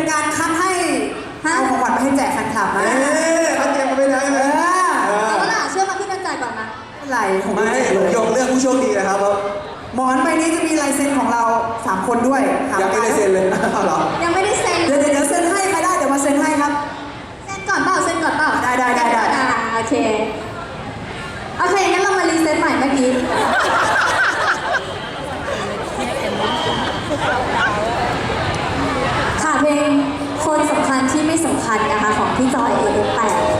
็นการคัดให้เอาของขวัญมาให้แจกแฟนคลับนะเอ๊ะเขาเตรียมมาไปแล้วใช่ไหมเออเอาละเชื่อมาพี่นันจ่ายก่อนนะไม่เป็ไรขอไม่ผมยงเรื่องผู้โชคดีนะครับว่หมอนใบนี้จะมีลายเซ็นของเราสามคนด้วยยังไม่ได้เซ็นเลยหรอ ยังไม่ัญนะคะของพี่จอยเอเ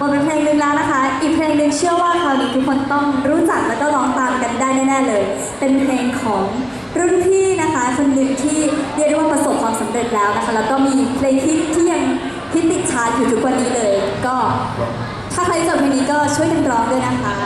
บเป็นเพลงหนึ่งแล้วนะคะ อีกเพลงหนึ่งเชื่อว่าคราวนี้ทุกคนต้องรู้จักและก็ร้องตามกันได้แน่เลย เป็นเพลงของรุ่นพี่นะคะคนหนึ่งที่เรียกได้ว่าประสบความสำเร็จแล้วนะคะ แล้วก็มีเพลงฮิตที่ยังฮิตติดชาร์ตอยู่ทุกวันนี้เลย ก็ถ้าใครจบเพลงนี้ก็ช่วยกันร้องด้วยนะคะ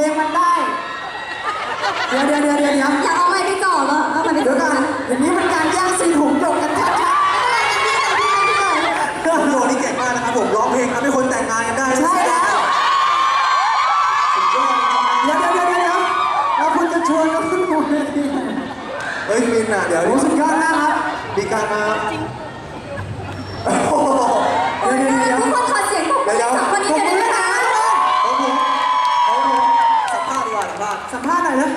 เพลงมันได้ เดี๋ยวเดี๋ยวเดี๋ยวเดี๋ยวเดี๋ยวอยาเอาไม้ไปจ่อเหรอเอาไม้ไปเดี๋จ่ยอวก่อนเดี๋ยวนี้มันการแย่งซีนหงหยกกันชัดคุณโยนี่เก่งมากนะครับผมร้องเพลงทำให้คนแต่งงานกันได้ใช่แล้วสุดยอดจริงๆเดี๋ยวเดี๋ยวเดี๋ยวเดี๋ยวเดี๋ยวแล้วคุณจะชวนก็ขึ้นบนเวทีเฮ้ยมินอะเดี๋ยวโอ้สุดยอดมากครับมีการมาโอ้โหโอ้ยทุกคนขอเสียงปรบมือเดี๋ยวให้สองคนนี้หน่อยได้ไหม สัมภาษณ์สัมภาษณ์หน่อยนะ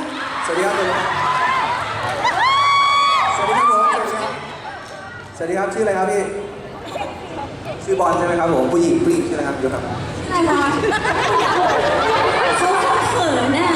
สวัสดีครับสวัสดีครับผม สวัสดีครับ ชื่ออะไรครับพี่ ชื่อบอลใช่ไหมครับผมผู้หญิงผู้หญิงชื่ออะไรครับเดี๋ยวครับ ใช่ค่ะเขาเขินน่ะ